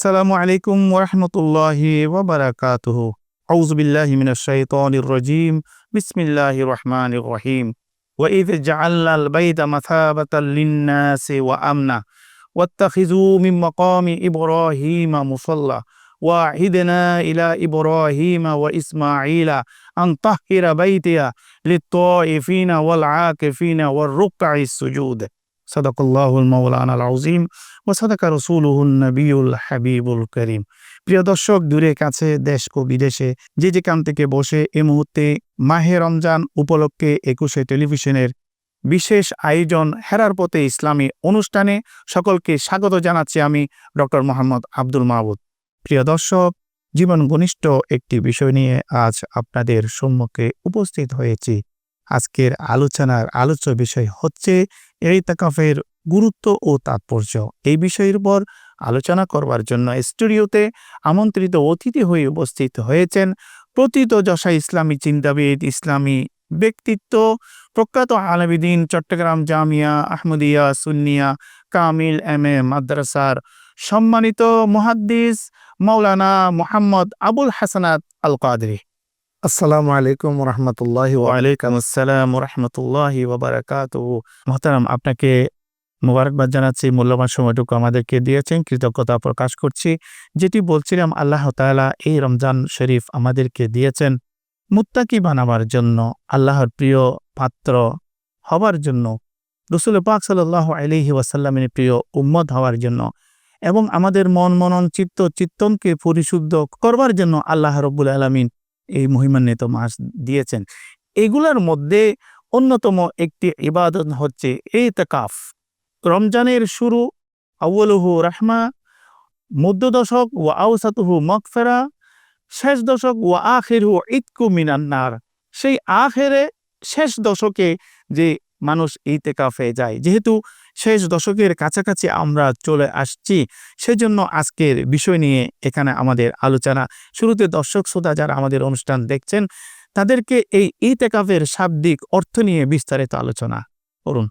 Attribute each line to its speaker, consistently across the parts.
Speaker 1: আসসালামু আলাইকুম ওরহমতুল্লাহি ওবরাকাতুহ আউজ বিল্লাহি মিনাশ শাইতানির রাজিম বিসমিল্লাহির রহমানির রহিম وإذ جعلنا البيت مثابة للناس وأمنا واتخذوا من مقام إبراهيم مصلى وعهدنا إلى إبراهيم وإسماعيل أن طهر بيتي للطائفين والعاكفين والركع السجود সাদাকুল্লাহুল মৌলানা আউজিম ও সাদাকা রসুলহুল নবীল হাবিবুল করিম। প্রিয় দর্শক, দূরে কাছে, দেশ ও বিদেশে, যে যেখান থেকে বসে এ মুহূর্তে মাহে রমজান উপলক্ষে একুশে টেলিভিশনের বিশেষ আয়োজন হেরার পথে ইসলামী অনুষ্ঠানে সকলকে স্বাগত জানাচ্ছি আমি ডক্টর মোহাম্মদ আব্দুল মাহবুদ প্রিয় দর্শক, জীবন ঘনিষ্ঠ একটি বিষয় নিয়ে আজ আপনাদের সম্মুখে উপস্থিত হয়েছি। আজকের আলোচনার আলোচ্য বিষয় হচ্ছে এই তাকাফের গুরুত্ব ও তাৎপর্য। এই বিষয়ের উপর আলোচনা করবার জন্য স্টুডিওতে আমন্ত্রিত অতিথি হয়ে উপস্থিত হয়েছেন প্রতীত যশা ইসলামী চিন্তাবিদ ইসলামী ব্যক্তিত্ব, প্রখ্যাত আলমিদিন চট্টগ্রাম জামিয়া আহমদিয়া সুন্নিয়া কামিল এম এ মাদ্রাসার সম্মানিত মুহাদ্দিস মৌলানা মোহাম্মদ আবুল হাসানাত আল কাদরি
Speaker 2: আসসালামু আলাইকুম রহমতুল্লাহ
Speaker 1: ওয়ালাইকুম আসসালাম রহমতুল্লাহ ওবরাকাত মহতারাম, আপনাকে মোবারকবাদ জানাচ্ছি, মূল্যবান সময়টুকু আমাদেরকে দিয়েছেন, কৃতজ্ঞতা প্রকাশ করছি। যেটি বলছিলাম, আল্লাহ তাআলা এই রমজান শরীফ আমাদেরকে দিয়েছেন মুত্তাকি বানাবার জন্য, আল্লাহর প্রিয় পাত্র হবার জন্য, রসুল পাক সাল্লাহ আলহি ওয়াসাল্লামের প্রিয় উম্মত হওয়ার জন্য এবং আমাদের মন, মনন, চিত্ত, চিত্তনকে পরিশুদ্ধ করবার জন্য আল্লাহ রব্বুল আলমিন এই মহিমান্বিত মাস দিয়েছেন। এগুলার মধ্যে অন্যতম একটি ইবাদত হচ্ছে এই তাকাফ রমজানের শুরু আউ্লহু রাহমা, মধ্য দশক ও আউসাতুহু মকফেরা শেষ দশক ও আখেরহু ইতকু মিনান্নার সেই আখেরে শেষ দশকে যে মানুষ ইতেকাফে যায়। যেহেতু শেষ দশকের কাছাকাছি আমরা চলে আসছি, সেজন্য আজকের বিষয় নিয়ে এখানে আমাদের আলোচনা। শুরুতে দর্শক, শ্রোতা যারা আমাদের অনুষ্ঠান দেখছেন, তাদেরকে এই ইতেকাফের শাব্দিক অর্থ নিয়ে বিস্তারিত আলোচনা করুন।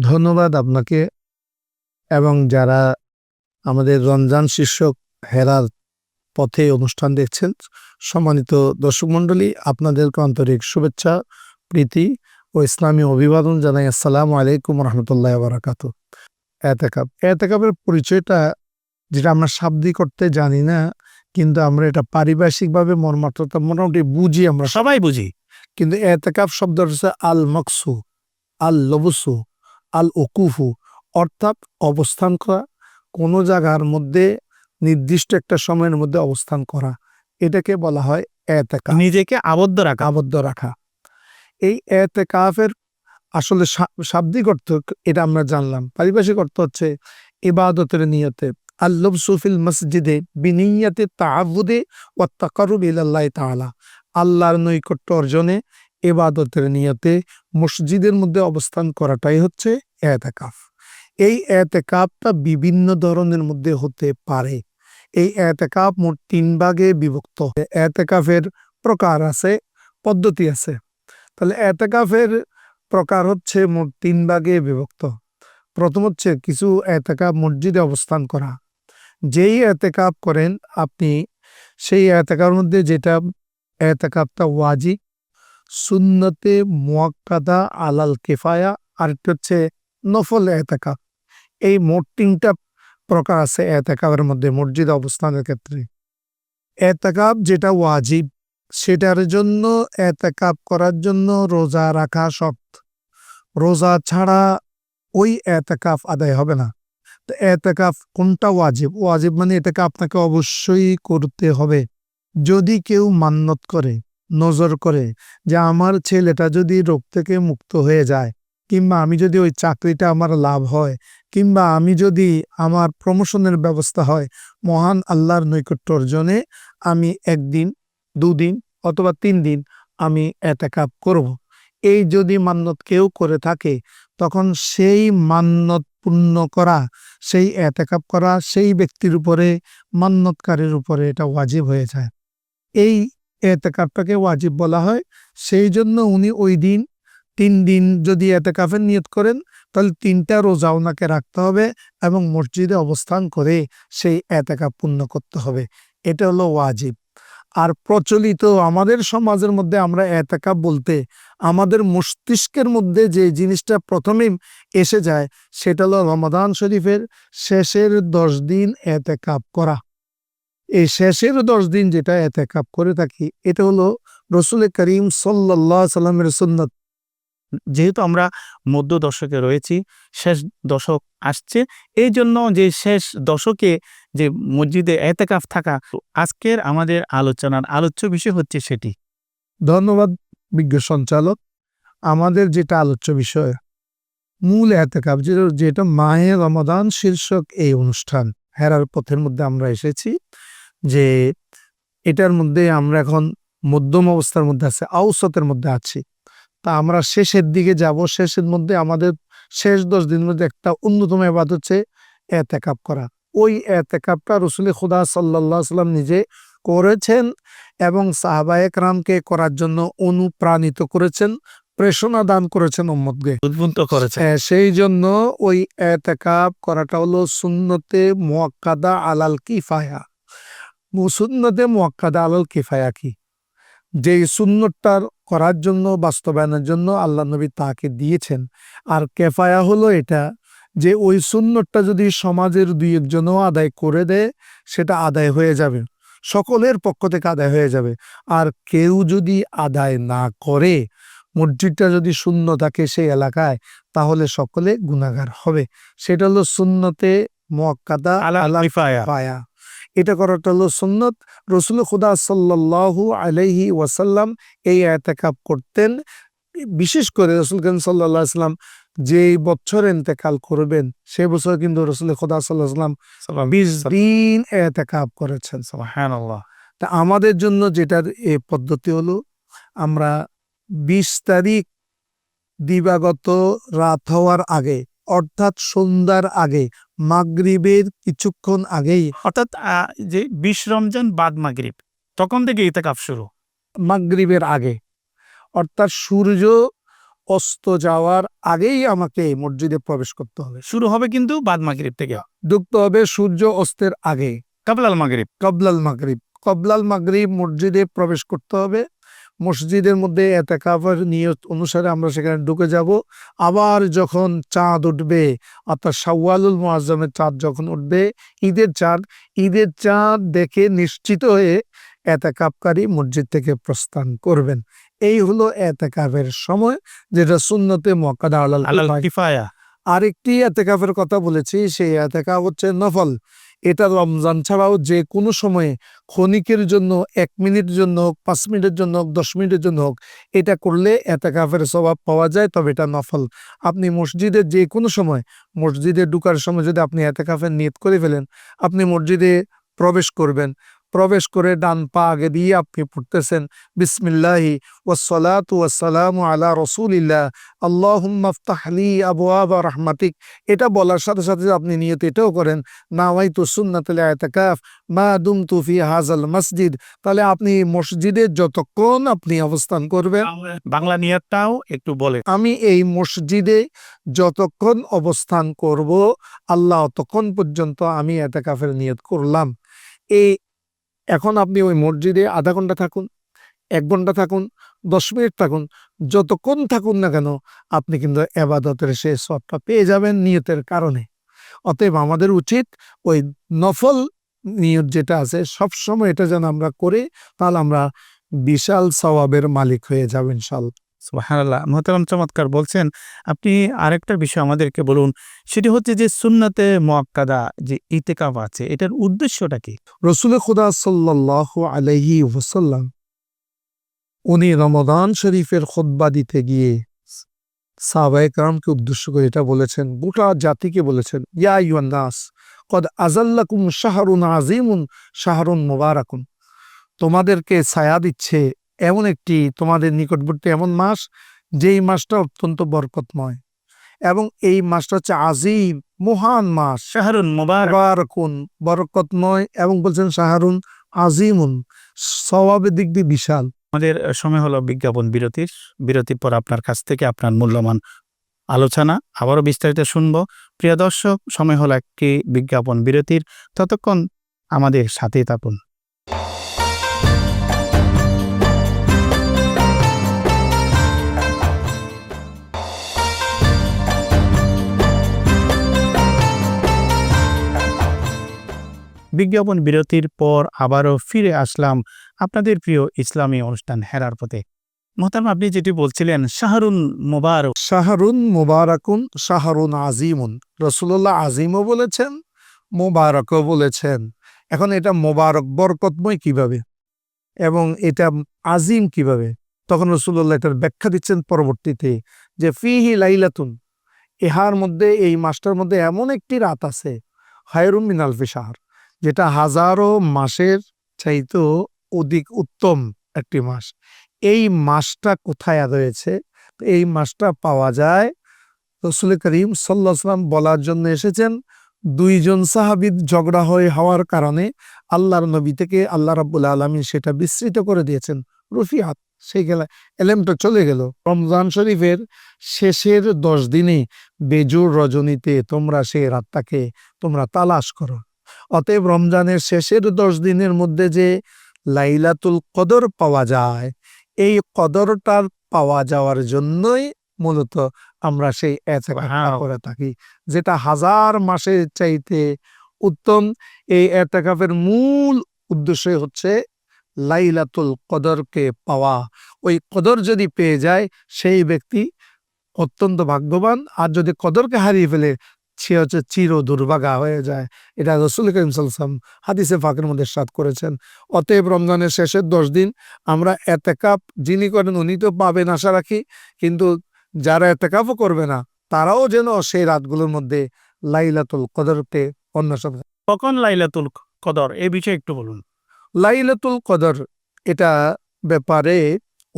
Speaker 2: ধন্যবাদ আপনাকে এবং যারা আমাদের রমজান শীর্ষক হেরার পথে অনুষ্ঠান দেখছেন, সম্মানিত দর্শক মণ্ডলী, আপনাদেরকে আন্তরিক শুভেচ্ছা, প্রীতি ও ইসলামী অভিবাদন জানাই আসসালামু আলাইকুম রহমতুল্লাহ বারাকাত এতেকাব এতেকাবের পরিচয়টা যেটা আমরা শাব্দিক করতে জানি না কিন্তু আমরা এটা পারিভাষিকভাবে মর্মার্থতা মোটামুটি বুঝি আমরা
Speaker 1: সবাই বুঝি।
Speaker 2: কিন্তু এতেকাব শব্দ হচ্ছে আল মকসু আল লবসু আল ওকুফু অর্থাৎ অবস্থান করা কোনো জায়গার মধ্যে নির্দিষ্ট একটা সময়ের মধ্যে অবস্থান করা। এটাকে বলা হয় এতেকাব।
Speaker 1: নিজেকে আবদ্ধ রাখা।
Speaker 2: আবদ্ধ রাখা। এই এতেকাফের আসলে শাব্দিক অর্থ এটা আমরা জানলাম। পারিভাষিক অর্থ হচ্ছে ইবাদতের নিয়তে। আল্লব সুফিল মসজিদে বিনিয়াতে তাহাবুদে ও তাকারুব ইলাল্লাহ তাআলা। আল্লাহর নৈকট্য অর্জনে এবাদতের নিয়তে মসজিদের মধ্যে অবস্থান করাটাই হচ্ছে এতেকাফ। এই এতেকাফটা বিভিন্ন ধরনের মধ্যে হতে পারে। এই এতেকাফ মোট তিন ভাগে বিভক্ত। এতেকাফের প্রকার আছে, পদ্ধতি আছে। তাহলে এতেকাফের প্রকার হচ্ছে মোট তিন ভাগে বিভক্ত। প্রথম হচ্ছে কিছু এতেকাপ মসজিদে অবস্থান করা। যেই এতেকাপ করেন আপনি, সেই এতেকার মধ্যে যেটা এতেকাপটা ওয়াজিব, সুন্নতে মুয়াক্কাদা আলাল কেফায়া, আরেকটা হচ্ছে নফল এতেকাপ এই মোট তিনটা প্রকার আছে এতেকাপের মধ্যে মসজিদ অবস্থানের ক্ষেত্রে। এতেকাপ যেটা ওয়াজিব সেটার জন্য, এতেকাপ করার জন্য রোজা রাখা শর্ত রোজা ছাড়া ওই এতেকাফ আদায় হবে না। তো এতেকাফ কোনটা ওয়াজিব? ওয়াজিব মানে এটাকে আপনাকে অবশ্যই করতে হবে। যদি কেউ মান্নত করে, নজর করে যে আমার ছেলেটা যদি রোগ থেকে মুক্ত হয়ে যায়, কিংবা আমি যদি ওই চাকরিটা আমার লাভ হয়, কিংবা আমি যদি আমার প্রমোশনের ব্যবস্থা হয়, মহান আল্লাহর নৈকট্য অর্জনে আমি একদিন দুদিন অথবা তিন দিন আমি এতেকাপ করব। এই যদি মান্যত কেউ করে থাকে, তখন সেই মান্যত পূর্ণ করা, সেই এতেকাপ করা, সেই ব্যক্তির উপরে মান্যতকারীর উপরে এটা ওয়াজিব হয়ে যায়। এই এতেকাপটাকে ওয়াজিব বলা হয়। সেই জন্য উনি ওই দিন, তিন দিন যদি এতেকাফের নিয়ত করেন, তাহলে তিনটা রোজা ওনাকে রাখতে হবে এবং মসজিদে অবস্থান করে সেই এতেকা পূর্ণ করতে হবে। এটা হলো ওয়াজিব। আর প্রচলিত আমাদের সমাজের মধ্যে আমরা এতেকা বলতে আমাদের মস্তিষ্কের মধ্যে যে জিনিসটা প্রথমে এসে যায়, সেটা হলো রমাদান শরীফের শেষের দশ দিন এতেকাপ করা। এই শেষের দশ দিন যেটা এতেকাপ করে থাকি, এটা হলো রসুল করিম সাল্লাহ সাল্লামের সুন্নত।
Speaker 1: যেহেতু আমরা মধ্য দশকে রয়েছি, শেষ দশক আসছে, এই জন্য যে শেষ দশকে যে মসজিদে এতেকাফ থাকা আজকের আমাদের আলোচনার আলোচ্য বিষয় হচ্ছে সেটি।
Speaker 2: ধন্যবাদ বিজ্ঞ সঞ্চালক। আমাদের যেটা আলোচ্য বিষয়, মূল এতেকাপ যেটা- মাহে রমাদান শীর্ষক এই অনুষ্ঠান, হেরার পথের মধ্যে আমরা এসেছি, যে এটার মধ্যে আমরা এখন মধ্যম অবস্থার মধ্যে আছে আউসতের মধ্যে আছি। তা আমরা শেষের দিকে যাব। শেষের মধ্যে আমাদের শেষ দশ দিনের মধ্যে একটা অন্যতম এবাদ হচ্ছে এতেকাপ করা। ওই এতেকাপটা রসুল খুদা সাল্লাহ সাল্লাম নিজে করেছেন এবং সাহাবায়ক রামকে করার জন্য অনুপ্রাণিত করেছেন প্রেষণা দান করেছেন উম্মদকে
Speaker 1: উদ্বুদ্ধ করেছে
Speaker 2: হ্যাঁ, সেই জন্য ওই এতেকাপ করাটা হলো সুন্নতে মোয়াক্কাদা আলাল কিফায়া। সুন্নতে মোয়াক্কাদা আলাল কিফায়া কি? যে সুন্নতটার করার জন্য বাস্তবায়নের জন্য আল্লাহ নবী তাকে দিয়েছেন। আর কেফায়া হলো এটা যে ওই সুন্নতটা যদি সমাজের দুই একজনও আদায় করে দেয় সেটা আদায় হয়ে যাবে। সকলের পক্ষ থেকে আদায় হয়ে যাবে। আর কেউ যদি আদায় না করে মসজিদটা যদি শূন্য থাকে সেই এলাকায় তাহলে সকলে গুণাগার হবে। সেটা হলো শূন্যতে মোয়াক্কাদা
Speaker 1: আলা।
Speaker 2: পায়া এটা করাটা হলো সুন্নত। রসুল খুদা সাল্লাল্লাহু আলাইহি ওয়াসাল্লাম এই এতেকাপ করতেন। বিশেষ করে রসুল করিম সাল্লাহ সাল্লাম যে বছর এতেকাল করবেন সে বছর কিন্তু রসুল খুদা সাল্লাহ সাল্লাম বিশ দিন এতেকাপ করেছেন।
Speaker 1: সুবহানাল্লাহ।
Speaker 2: তা আমাদের জন্য যেটার এ পদ্ধতি হলো আমরা বিশ তারিখ দিবাগত রাত হওয়ার আগে অর্থাৎ সন্ধ্যার আগে মাগরিবের কিছুক্ষণ আগেই।
Speaker 1: অর্থাৎ যে বিশ রমজান বাদ মাগরিব তখন থেকে ইতেকাফ শুরু।
Speaker 2: মাগরিবের আগে। অর্থাৎ সূর্য অস্ত যাওয়ার আগেই আমাকে মসজিদে প্রবেশ করতে হবে।
Speaker 1: শুরু হবে কিন্তু বাদ মাগরিব থেকে।
Speaker 2: ঢুকতে হবে সূর্য অস্তের আগে।
Speaker 1: কাবলাল মাগরিব।
Speaker 2: কবলাল মাগরিব। কবলাল মাগরিব মসজিদে প্রবেশ করতে হবে। মসজিদের মধ্যে এতেকাফের নিয়ত অনুসারে আমরা সেখানে ঢুকে যাব। আবার যখন চাঁদ উঠবে অর্থাৎ শাওয়ালুল মোয়াজ্জমের চাঁদ যখন উঠবে ঈদের চাঁদ ঈদের চাঁদ দেখে নিশ্চিত হয়ে এতেকাপকারী মসজিদ থেকে প্রস্থান করবেন। এই হলো এতেকাফের সময় যেটা সুন্নতে মক্কাদা আলাল
Speaker 1: আলাল
Speaker 2: কিফায়া।
Speaker 1: কিফায়া।
Speaker 2: আরেকটি এতেকাফের কথা বলেছি সেই এতেকাফ হচ্ছে নফল। এটা রমজান ছাড়াও যে কোনো সময়ে ক্ষণিকের জন্য এক মিনিটের জন্য হোক, পাঁচ মিনিটের জন্য হোক, দশ মিনিটের জন্য হোক, এটা করলে এতেকাফের স্বভাব পাওয়া যায়, তবে এটা নফল। আপনি মসজিদে যে কোনো সময়, মসজিদে ঢুকার সময় যদি আপনি এতেকাফের নিয়ত করে ফেলেন, আপনি মসজিদে প্রবেশ করবেন। প্রবেশ করে ডান পা আগে দিয়ে আপনি পড়তেছেন বিসমিল্লাহি ওয়াসসালাতু ওয়াসসালামু আলা রসুলিল্লাহ আল্লাহুম্মা আফতাহলি আবওয়াবা রাহমাতিক। এটা বলার সাথে সাথে আপনি নিয়ত এটাও করেন নাওয়াইতু সুন্নাতুল ইতিকাফ মা দুমতু ফি হাজাল মসজিদ। তাহলে আপনি মসজিদে যতক্ষণ আপনি অবস্থান করবেন
Speaker 1: বাংলা নিয়তটাও একটু বলে।
Speaker 2: আমি এই মসজিদে যতক্ষণ অবস্থান করব আল্লাহ ততক্ষণ পর্যন্ত আমি এতেকাফের নিয়ত করলাম। এই এখন আপনি ওই মসজিদে আধা ঘণ্টা থাকুন, এক ঘণ্টা থাকুন, দশ মিনিট থাকুন, যতক্ষণ থাকুন না কেন, আপনি কিন্তু এবাদতের সেই সবটা পেয়ে যাবেন নিয়তের কারণে। অতএব আমাদের উচিত ওই নফল নিয়ত যেটা আছে, সবসময় এটা যেন আমরা করি, তাহলে আমরা বিশাল সওয়াবের মালিক হয়ে যাব ইনশাল্লাহ
Speaker 1: সুবহানাল্লাহ। মোহতারাম চমৎকার বলছেন, আপনি আরেকটা বিষয় আমাদেরকে বলুন, সেটি হচ্ছে যে সুন্নাতে মোয়াক্কাদা যে ইতেকাফ আছে, এটার উদ্দেশ্যটা কি?
Speaker 2: রসুল খুদা সাল্লাহ আলহি ওসাল্লাম উনি রমদান শরীফের খোদ্বা দিতে গিয়ে সাহবায়ক রামকে উদ্দেশ্য করে এটা বলেছেন, গোটা জাতিকে বলেছেন, ইয়া ইউন্নাস কদ আজাল্লাকুম শাহরুন আজিমুন শাহরুন মোবারাকুন, তোমাদেরকে ছায়া দিচ্ছে এমন একটি তোমাদের নিকটবর্তী এমন মাস যেই মাসটা অত্যন্ত বরকতময়। এবং এই মাসটা হচ্ছে আজিম মহান মাস।
Speaker 1: শাহরুন মুবারক।
Speaker 2: বারাকুন বরকতময় এবং বলছেন শাহরুন আজিমুন স্বভাবের দিক দিয়ে বিশাল।
Speaker 1: আমাদের সময় হলো বিজ্ঞাপন বিরতির। বিরতির পর আপনার কাছ থেকে আপনার মূল্যবান আলোচনা আবারও বিস্তারিত শুনব। প্রিয় দর্শক সময় হলো একটি বিজ্ঞাপন বিরতির। ততক্ষণ আমাদের সাথেই থাকুন। বিজ্ঞাপন বিরতির পর আবারও ফিরে আসলাম আপনাদের প্রিয় ইসলামী অনুষ্ঠান হেরার পথে। মোহতাম আপনি যেটি বলছিলেন, শাহরুন মোবারক।
Speaker 2: শাহরুন মুবারাকুন, শাহরুন আজিমুন। রসুল্লাহ আজিমও বলেছেন, মোবারকও বলেছেন। এখন এটা মোবারক বরকতময় কীভাবে? এবং এটা আজিম কীভাবে? তখন রসুল্লাহ এটার ব্যাখ্যা দিচ্ছেন পরবর্তীতে যে, ফিহি লাইলাতুন, ইহার মধ্যে, এই মাসটার মধ্যে এমন একটি রাত আছে হায়রুম মিনাল শাহর যেটা হাজারো মাসের চাইতেও অধিক উত্তম একটি মাস। এই মাসটা কোথায় রয়েছে এই মাসটা পাওয়া যায় রসুল করিম সাল্লাহাম বলার জন্য এসেছেন, দুইজন সাহাবিদ ঝগড়া হয়ে হওয়ার কারণে আল্লাহর নবী থেকে আল্লাহ রাব্বুল আলমিন সেটা বিস্তৃত করে দিয়েছেন। রফিয়াত, সেই গেলা এলেমটা চলে গেল। রমজান শরীফের শেষের দশ দিনে বেজুর রজনীতে তোমরা সেই রাতটাকে তোমরা তালাশ করো। অতএব রমজানের শেষের দশ দিনের মধ্যে যে লাইলাতুল কদর পাওয়া যায় এই কদরটার পাওয়া যাওয়ার জন্যই মূলত আমরা সেই
Speaker 1: Wow.
Speaker 2: করে থাকি যেটা হাজার মাসের চাইতে উত্তম। এই এতেকাফের মূল উদ্দেশ্যই হচ্ছে লাইলাতুল কদরকে পাওয়া। ওই কদর যদি পেয়ে যায় সেই ব্যক্তি অত্যন্ত ভাগ্যবান। আর যদি কদরকে হারিয়ে ফেলে সে হচ্ছে চির দুর্ভাগা হয়ে যায়। এটা রসুল করিম সাল্লাম হাদিসে ফাঁকের মধ্যে সাত করেছেন। অতএব রমজানের শেষের দশ দিন আমরা এতেকাপ যিনি করেন উনি তো পাবেন আশা রাখি কিন্তু যারা এতেকাপও করবে না তারাও যেন সেই রাতগুলোর মধ্যে লাইলাতুল কদরতে অন্বেষণ।
Speaker 1: কখন লাইলাতুল কদর? এই বিষয়ে একটু বলুন।
Speaker 2: লাইলাতুল কদর এটা ব্যাপারে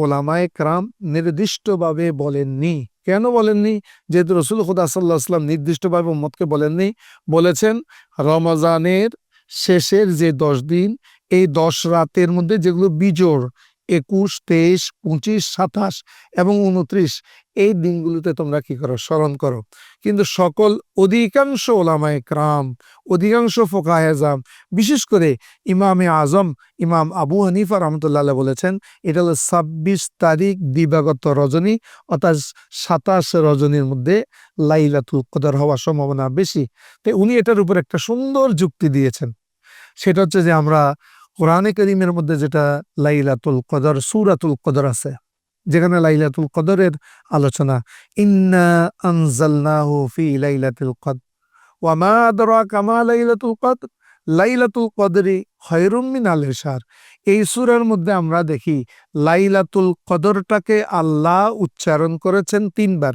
Speaker 2: ওলামায়ে ক্রাম নির্দিষ্টভাবে বলেননি। কেন বলেননি? যেহেতু রসুল খুদা নির্দিষ্টভাবে উম্মতকে বলেননি, বলেছেন রমজানের শেষের যে দশ দিন, এই দশ রাতের মধ্যে যেগুলো বিজোড় একুশ, তেইশ, পঁচিশ, সাতাশ এবং উনত্রিশ এই দিনগুলোতে তোমরা কি করো? স্মরণ করো। কিন্তু সকল অধিকাংশ ওলামায় ক্রাম, অধিকাংশ ফোকাহেজাম বিশেষ করে ইমামে আজম, ইমাম আবু হানিফা রহমতুল্লাহ বলেছেন, এটা হলো ছাব্বিশ তারিখ দিবাগত রজনী, অর্থাৎ সাতাশ রজনীর মধ্যে লাইলাতুল কদর হওয়ার সম্ভাবনা বেশি। তাই উনি এটার উপর একটা সুন্দর যুক্তি দিয়েছেন। সেটা হচ্ছে যে আমরা কোরআনে করিমের মধ্যে যেটা লাইলাতুল কদর, সুরাতুল কদর আছে, যেখানে লাইলাতুল কদরের আলোচনা, ইন্না আনজালনাহু ফি লাইলাতুল কদর, ওয়া মা আদরাকা মা লাইলাতুল কদর, লাইলাতুল কদরি খয়রুম মিন আল-ইশার এই সূরার মধ্যে আমরা দেখি, লাইলাতুল কদরটাকে আল্লাহ উচ্চারণ করেছেন তিনবার।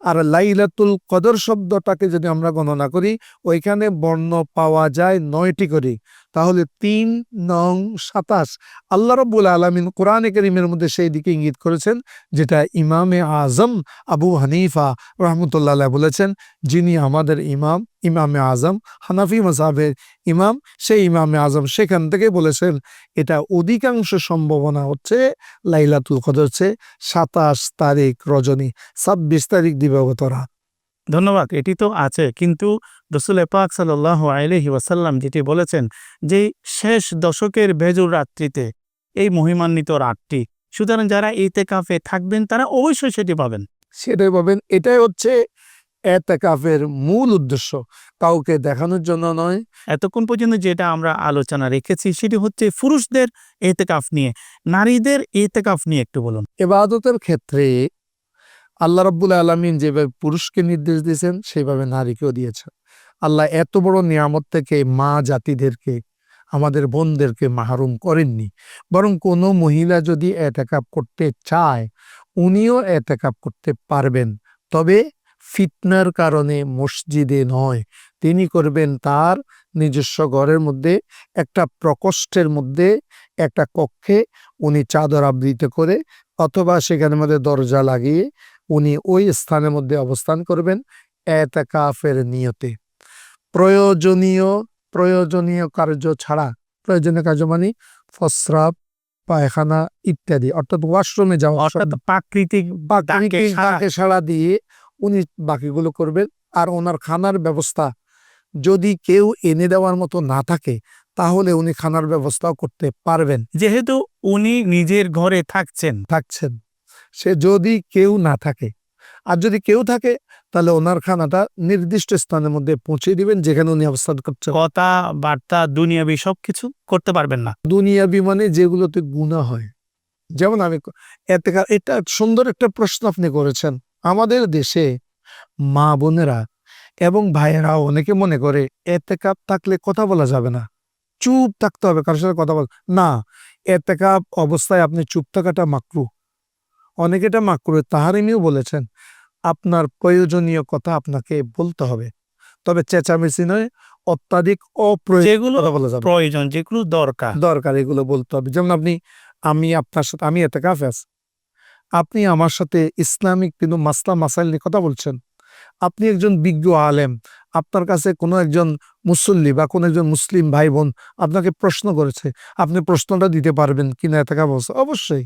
Speaker 2: আর লাইলাতুল কদর শব্দটাকে যদি আমরা গণনা করি, ওইখানে বর্ণ পাওয়া যায় নয়টি করে। তাহলে তিন নং সাতাশ। আল্লাহ রব্বুল আলমিন কোরআনে করিমের মধ্যে সেই দিকে ইঙ্গিত করেছেন, যেটা ইমামে আজম আবু হানিফা রহমতুল্লাহ বলেছেন, যিনি আমাদের ইমাম, ইমামে আজম, হানাফি মসাহের ইমাম, সেই ইমামে আজম সেখান থেকে বলেছেন, এটা অধিকাংশ সম্ভাবনা হচ্ছে লাইলাতুল কদর, হচ্ছে সাতাশ তারিখ রজনী, ছাব্বিশ তারিখ দিবাগত রাত।
Speaker 1: ধন্যবাদ এটি তো আছে। কিন্তু রসুল পাক সাল্লাহ আলহি ওয়াসাল্লাম যেটি বলেছেন যে শেষ দশকের ভেজুর রাত্রিতে এই মহিমান্বিত রাতটি সুতরাং যারা ইতে কাফে থাকবেন তারা অবশ্যই সেটি পাবেন।
Speaker 2: সেটাই পাবেন। এটাই হচ্ছে এতেকাফের মূল উদ্দেশ্য। কাউকে দেখানোর জন্য নয়।
Speaker 1: এতক্ষণ পর্যন্ত যেটা আমরা আলোচনা রেখেছি সেটি হচ্ছে পুরুষদের এতেকাফ নিয়ে। নারীদের এতেকাফ নিয়ে একটু বলুন।
Speaker 2: এবাদতের ক্ষেত্রে আল্লাহ রব্বুল আলমিন যেভাবে পুরুষকে নির্দেশ দিয়েছেন, সেইভাবে নারীকেও দিয়েছেন। আল্লাহ এত বড় নিয়ামত থেকে মা জাতিদেরকে, আমাদের বোনদেরকে মাহরুম করেননি। বরং কোনো মহিলা যদি এতেকাপ করতে চায়, উনিও এতেকাপ করতে পারবেন। তবে ফিটনার কারণে মসজিদে নয়। তিনি করবেন তার নিজস্ব ঘরের মধ্যে, একটা প্রকোষ্ঠের মধ্যে, একটা কক্ষে উনি চাদর আবৃত করে, অথবা সেখানের মধ্যে দরজা লাগিয়ে উনি ওই স্থানের মধ্যে অবস্থান করবেন এতেকাফের নিয়তে। প্রয়োজনীয় প্রয়োজনীয় কার্য ছাড়া প্রয়োজনীয় কার্য মানে ফসরাব পায়খানা ইত্যাদি অর্থাৎ ওয়াশরুমে যাওয়া
Speaker 1: অর্থাৎ প্রাকৃতিক। সাড়া
Speaker 2: দিয়ে উনি বাকিগুলো করবেন। আর ওনার খানার ব্যবস্থা যদি কেউ এনে দেওয়ার মতো না থাকে তাহলে উনি খানার ব্যবস্থাও করতে পারবেন।
Speaker 1: যেহেতু উনি নিজের ঘরে থাকছেন।
Speaker 2: থাকছেন। সে যদি কেউ না থাকে। আর যদি কেউ থাকে তাহলে ওনার খানাটা নির্দিষ্ট স্থানের মধ্যে পৌঁছে দিবেন যেখানে উনি অবস্থান করছেন।
Speaker 1: কথা বার্তা দুনিয়াবি সবকিছু করতে পারবেন না।
Speaker 2: দুনিয়া বিমানে যেগুলোতে গুণা হয়। যেমন আমি এতেকা এটা সুন্দর একটা প্রশ্ন আপনি করেছেন। আমাদের দেশে মা বোনেরা এবং ভাইয়েরা অনেকে মনে করে এতেকাপ থাকলে কথা বলা যাবে না। চুপ থাকতে হবে কারোর সাথে কথা বল না এতেকাপ অবস্থায় আপনি চুপ থাকাটা মাকরু। অনেকে এটা মাকরু তাহারিমিও বলেছেন আপনার প্রয়োজনীয় কথা আপনাকে বলতে হবে। তবে চেঁচামেচি নয় অত্যাধিক অপ্রয়োজন।
Speaker 1: প্রয়োজন যেগুলো দরকার।
Speaker 2: দরকার এগুলো বলতে হবে। যেমন আপনি আমি আপনার সাথে আমি এতে কাফে আছি আপনি আমার সাথে ইসলামিক কিন্তু মাসলা মাসাইল নিয়ে কথা বলছেন। আপনি একজন বিজ্ঞ আলেম। আপনার কাছে কোনো একজন মুসল্লি বা কোনো একজন মুসলিম ভাই বোন আপনাকে প্রশ্ন করেছে। আপনি প্রশ্নটা দিতে পারবেন কিনা এতে অবস্থা? অবশ্যই।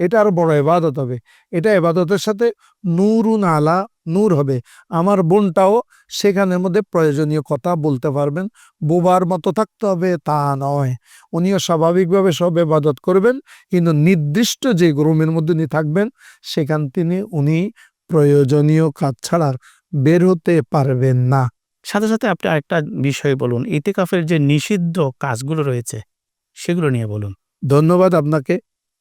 Speaker 2: এটা আরও বড় এবাদত হবে। এটা এবাদতের সাথে নূরুন আলা নূর হবে। আমার বোনটাও সেখানের মধ্যে প্রয়োজনীয় কথা বলতে পারবেন বোবার মতো থাকতে হবে তা নয়। উনিও স্বাভাবিকভাবে সব এবাদত করবেন কিন্তু নির্দিষ্ট যে রুমের মধ্যে উনি থাকবেন সেখান তিনি উনি প্রয়োজনীয় কাজ ছাড়ার বের হতে পারবেন না।
Speaker 1: সাথে সাথে আপনি আরেকটা বিষয় বলুন ইতিকাফের যে নিষিদ্ধ কাজগুলো রয়েছে সেগুলো নিয়ে বলুন।
Speaker 2: ধন্যবাদ আপনাকে।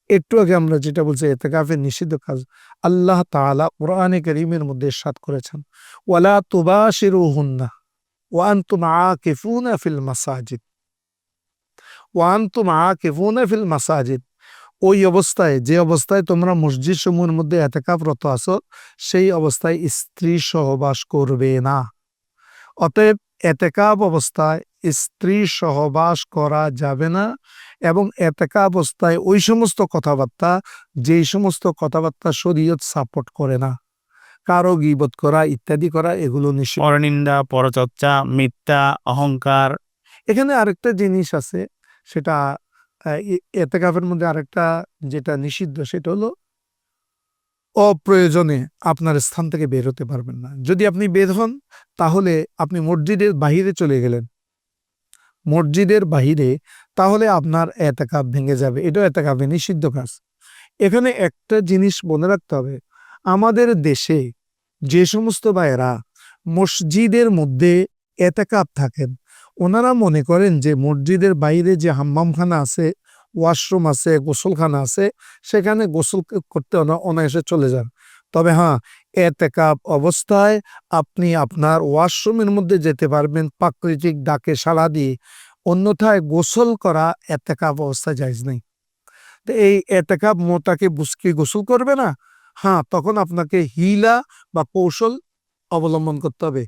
Speaker 2: একটু আগে আমরা যেটা বলছি, এতেকাফের নিষিদ্ধ কাজ আল্লাহ তাআলা কোরআনে করিমের মধ্যে সাত করেছেন। ওয়ালা তুবা শিরু হুন্না তুবাশিরুহুন্না ওয়ান্তুম আকিফুনা ফিল মাসাজিদ। ওয়ান ওয়ান্তুম আকিফুনা ফিল মাসাজিদ। ওই অবস্থায়, যে অবস্থায় তোমরা মসজিদ সমূহের মধ্যে এতেকাফরত আছো, সেই অবস্থায় স্ত্রী সহবাস করবে না। অতএব এতেকাব অবস্থায় স্ত্রী সহবাস করা যাবে না। এবং এতেকা অবস্থায় ওই সমস্ত কথাবার্তা যেই সমস্ত কথাবার্তা শরীয়ত সাপোর্ট করে না। কারও গিবত করা ইত্যাদি করা এগুলো নিষিদ্ধ
Speaker 1: পরনিন্দা পরচর্চা মিথ্যা অহংকার।
Speaker 2: এখানে আরেকটা জিনিস আছে সেটা এতেকাফের মধ্যে আরেকটা যেটা নিষিদ্ধ সেটা হলো অপ্রয়োজনে আপনার স্থান থেকে বের হতে পারবেন না। যদি আপনি বের হন তাহলে আপনি মসজিদের বাহিরে চলে গেলেন। মসজিদের বাহিরে তাহলে আপনার এতেকাপ ভেঙে যাবে। এটাও এতেকাপে নিষিদ্ধ কাজ। এখানে একটা জিনিস মনে রাখতে হবে। আমাদের দেশে যে সমস্ত ভাইয়েরা মসজিদের মধ্যে এতেকাপ থাকেন, ওনারা মনে করেন যে মসজিদের বাইরে যে হাম্মামখানা আছে, ওয়াশরুম আছে, গোসলখানা আছে, সেখানে গোসল করতে অনায়াসে চলে যান। তবে হ্যাঁ এতেকাপ অবস্থায় আপনি আপনার ওয়াশরুমের মধ্যে যেতে পারবেন, প্রাকৃতিক ডাকে সাড়া দিয়ে। অন্যথায় গোসল করা এতেকাপ অবস্থা যাইজ নেই। তো এই এতেকাপ মোটাকে বুসকে গোসল করবে না হ্যাঁ তখন আপনাকে হিলা বা কৌশল অবলম্বন করতে হবে।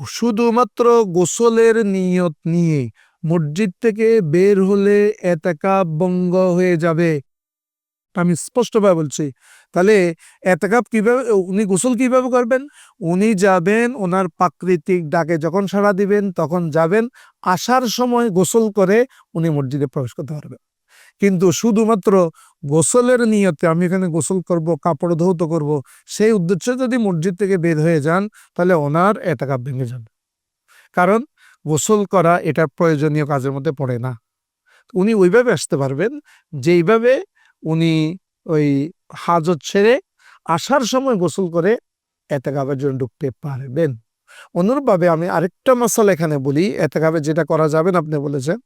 Speaker 2: শুধুমাত্র গোসলের নিয়ত নিয়ে মসজিদ থেকে বের হলে এতেকাপ বঙ্গ হয়ে যাবে। আমি স্পষ্টভাবে বলছি, তাহলে এতেকাপ কীভাবে, উনি গোসল কীভাবে করবেন? উনি যাবেন, ওনার প্রাকৃতিক ডাকে যখন সাড়া দিবেন, তখন যাবেন, আসার সময় গোসল করে উনি মসজিদে প্রবেশ করতে পারবেন। কিন্তু শুধুমাত্র গোসলের নিয়তে আমি এখানে গোসল করব, কাপড় ধৌত করব, সেই উদ্দেশ্যে যদি মসজিদ থেকে বের হয়ে যান, তাহলে ওনার এতেকাপ ভেঙে যান কারণ গোসল করা এটা প্রয়োজনীয় কাজের মধ্যে পড়ে না। উনি ওইভাবে আসতে পারবেন, যেইভাবে উনি ওই হাজত ছেড়ে আসার সময় গোসল করে এতেকাবের জন্য ঢুকতে পারবেন। অনুরূপভাবে আমি আরেকটা মশালা এখানে বলি, এতেকাবে যেটা করা যাবেন আপনি বলেছেন।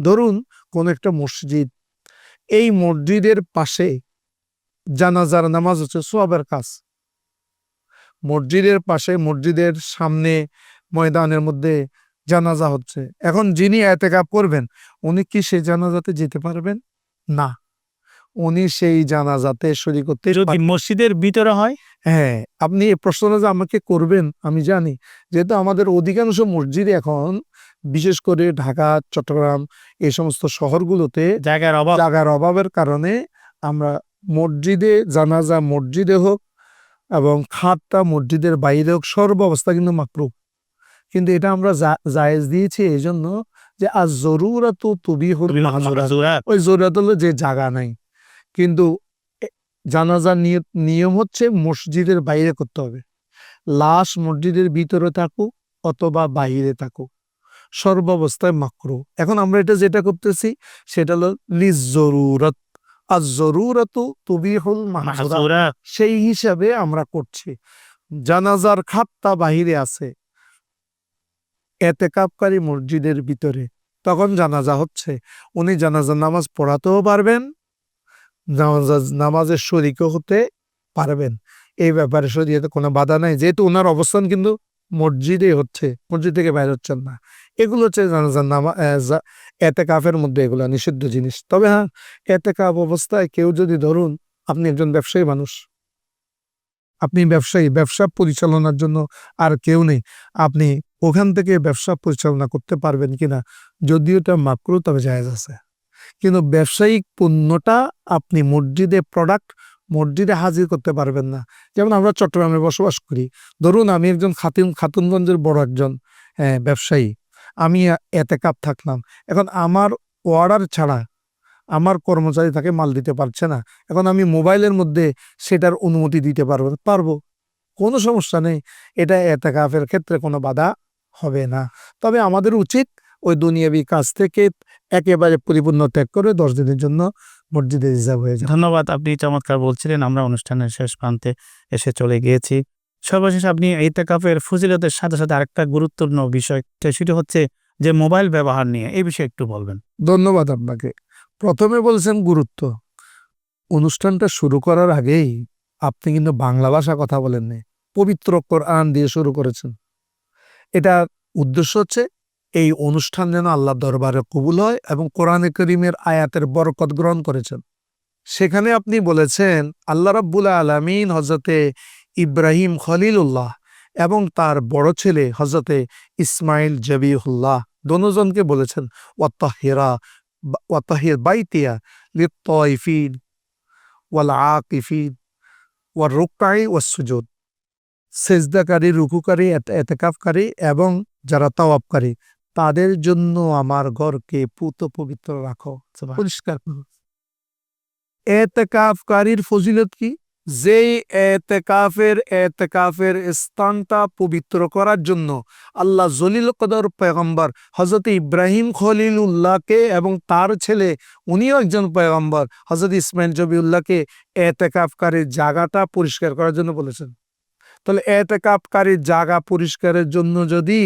Speaker 2: ধরুন কোন একটা মসজিদ, এই মসজিদের পাশে জানাজার নামাজ হচ্ছে সোয়াবের কাজ। মসজিদের পাশে, মসজিদের সামনে ময়দানের মধ্যে জানাজা হচ্ছে। এখন যিনি এতেকাপ করবেন, উনি কি সেই জানাজাতে যেতে পারবেন? না। উনি সেই জানাজাতে শরীর করতে
Speaker 1: যদি মসজিদের ভিতরে হয়?
Speaker 2: হ্যাঁ আপনি এই প্রশ্নটা যে আমাকে করবেন আমি জানি। যেহেতু আমাদের অধিকাংশ মসজিদ এখন বিশেষ করে ঢাকা চট্টগ্রাম এই সমস্ত শহরগুলোতে
Speaker 1: জায়গার অভাব।
Speaker 2: জায়গার অভাবের কারণে আমরা মসজিদে জানাজা মসজিদে হোক এবং খাতটা মসজিদের বাইরে হোক সর্ব অবস্থা কিন্তু মাকরু কিন্তু এটা আমরা জায়েজ দিয়েছি এই জন্য যে আজ জরুরা তো তুবি। ওই জরুরাত হলো যে জায়গা নাই। কিন্তু জানাজার নিয়ম হচ্ছে মসজিদের বাইরে করতে হবে। লাশ মসজিদের ভিতরে থাকুক অথবা বাহিরে থাকুক। সর্বাবস্থায় মাকরু। এখন আমরা এটা যেটা করতেছি সেটা হলো লিজ জরুরত। আর জরুরত তুবিহুল মাহজুরা
Speaker 1: মাহজুরা
Speaker 2: সেই হিসাবে আমরা করছি। জানাজার খাতটা বাহিরে আছে। এতে কাপকারী মসজিদের ভিতরে। তখন জানাজা হচ্ছে। উনি জানাজার নামাজ পড়াতেও পারবেন নামাজ নামাজের শরিকও হতে পারবেন। এই ব্যাপারে শরীয়তে কোনো বাধা নাই। যেহেতু ওনার অবস্থান কিন্তু মসজিদে হচ্ছে, মসজিদ থেকে বাইরে হচ্ছেন না। এগুলো হচ্ছে জানাজার নামা এতে কাফের মধ্যে এগুলো নিষিদ্ধ জিনিস। তবে হ্যাঁ এতে কাপ অবস্থায় কেউ যদি ধরুন, আপনি একজন ব্যবসায়ী মানুষ। আপনি ব্যবসায়ী, ব্যবসা পরিচালনার জন্য আর কেউ নেই। আপনি ওখান থেকে ব্যবসা পরিচালনা করতে পারবেন কিনা, যদিও এটা মাকরু তবে জায়েজ আছে। কিন্তু ব্যবসায়িক পণ্যটা আপনি মসজিদে প্রোডাক্ট মসজিদে হাজির করতে পারবেন না। যেমন আমরা চট্টগ্রামে বসবাস করি। ধরুন আমি একজন খাতুন খাতুনগঞ্জের বড় একজন হ্যাঁ, ব্যবসায়ী। আমি এতে কাপ থাকলাম। এখন আমার অর্ডার ছাড়া আমার কর্মচারী তাকে মাল দিতে পারছে না। এখন আমি মোবাইলের মধ্যে সেটার অনুমতি দিতে পারব পারব। কোনো সমস্যা নেই। এটা এতেকাফের ক্ষেত্রে কোনো বাধা হবে না। তবে আমাদের উচিত ওই দুনিয়াবি কাজ থেকে একেবারে পরিপূর্ণ ত্যাগ করে দশ দিনের জন্য মসজিদে রিজার্ভ হয়ে যায়
Speaker 1: ধন্যবাদ আপনি চমৎকার বলছিলেন। আমরা অনুষ্ঠানের শেষ প্রান্তে এসে চলে গিয়েছি। সর্বশেষ আপনি ইতেকাফের ফজিলতের সাথে সাথে আরেকটা গুরুত্বপূর্ণ বিষয় সেটি হচ্ছে যে মোবাইল ব্যবহার নিয়ে এই বিষয়ে একটু বলবেন।
Speaker 2: ধন্যবাদ আপনাকে। প্রথমে বলছেন গুরুত্ব। অনুষ্ঠানটা শুরু করার আগেই আপনি কিন্তু বাংলা ভাষা কথা বলেননি পবিত্র কোরআন দিয়ে শুরু করেছেন। এটা উদ্দেশ্য হচ্ছে এই অনুষ্ঠান যেন আল্লাহ দরবারে কবুল হয় এবং কোরআনে করিমের আয়াতের বরকত গ্রহণ করেছেন। সেখানে আপনি বলেছেন, আল্লাহ রাব্বুল আলমিন হজরতে ইব্রাহিম খলিলুল্লাহ এবং তার বড় ছেলে হজরতে ইসমাইল জবিহুল্লাহ। দনোজনকে বলেছেন, ওয়াত্তাহিরা, ওয়াত্তাহির বাইতিয়া লিত্তাইফিন ওয়াল আকিফিন ওয়ার রুকাই ওয়াসুজুদ সেজদাকারী, রুকুকারী এত- এতেকাফকারী এবং যারা তাওয়াবকারী তাদের জন্য আমার ঘরকে পুত পবিত্র রাখো। পরিষ্কার করো। এতেকাফকারীর ফজিলত কি? যেই এতেকাফের এতেকাফের স্থানটা পবিত্র করার জন্য আল্লাহ জলিল কদর পেগম্বর হজরত ইব্রাহিম খলিলুল্লাহকে এবং তার ছেলে উনিও একজন পেগম্বর হজরত ইসমাইল জবিউল্লাহকে এতেকাফকারীর জায়গাটা পরিষ্কার করার জন্য বলেছেন। তাহলে এতেকাফকারীর জাগা পরিষ্কারের জন্য যদি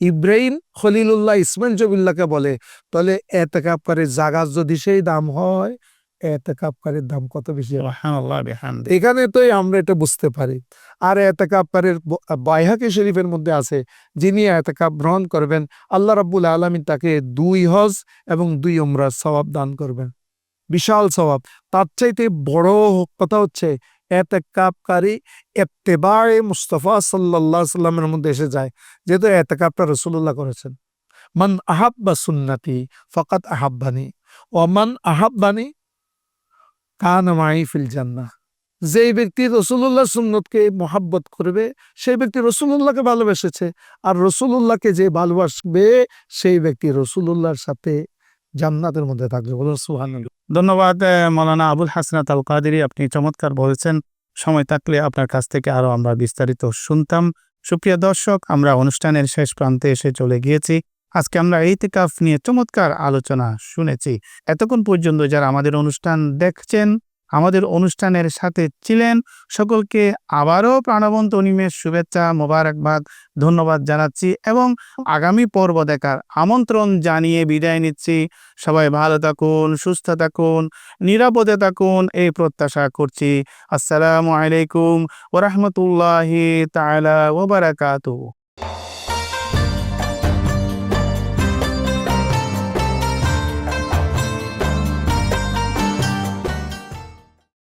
Speaker 2: ইব্রাহিম খলিলুল্লাহ ইসমাইল জবিউল্লাহকে বলে তাহলে এতেকাফকারীর জায়গার যদি সেই দাম হয় এতেকাফকারীর দাম কত বেশি। এখানে তো আমরা এটা বুঝতে পারি। আর এতেকাপের বাইহাকি শরীফের মধ্যে আছে যিনি এতেকাপ গ্রহণ করবেন আল্লাহ রাব্বুল আলমী তাকে দুই হজ এবং দুই উমরা সওয়াব দান করবেন। বিশাল সওয়াব। তার চাইতে বড় কথা হচ্ছে এতেকাপকারী এত্তেবায়ে মুস্তফা সাল্লাহ সাল্লামের মধ্যে এসে যায়, যেহেতু এতেকাপটা রসুল্লাহ করেছেন। মান আহাব্বা সুন্নাতি ফকাত আহাব্বানি ওমান আহাব্বানি কান মাই ফিল জান্নাহ। যেই ব্যক্তি রসুল্লাহ সুন্নতকে মহাব্বত করবে, সেই ব্যক্তি রসুল্লাহকে ভালোবেসেছে, আর রসুল্লাহকে যে ভালোবাসবে, সেই ব্যক্তি রসুল্লাহর সাথে জান্নাতের মধ্যে থাকবে বলো সুহান
Speaker 1: ধন্যবাদ মৌলানা আবুল হাসনাত আল কাদেরি আপনি চমৎকার বলেছেন। সময় থাকলে আপনার কাছ থেকে আরও আমরা বিস্তারিত শুনতাম। সুপ্রিয় দর্শক, আমরা অনুষ্ঠানের শেষ প্রান্তে এসে চলে গিয়েছি। আজকে আমরা ইতিকাফ নিয়ে চমৎকার আলোচনা শুনেছি। এতক্ষণ পর্যন্ত যারা আমাদের অনুষ্ঠান দেখছেন আমাদের অনুষ্ঠানের সাথে ছিলেন সকলকে আবারও প্রাণবন্ত নিমেষ শুভেচ্ছা, মোবারকবাদ, ধন্যবাদ জানাচ্ছি এবং আগামী পর্ব দেখার আমন্ত্রণ জানিয়ে বিদায় নিচ্ছি। সবাই ভালো থাকুন, সুস্থ থাকুন, নিরাপদে থাকুন এই প্রত্যাশা করছি। আসসালামু আলাইকুম ওরহমতুল্লাহি তাআলা ওয়া বারাকাতুহু।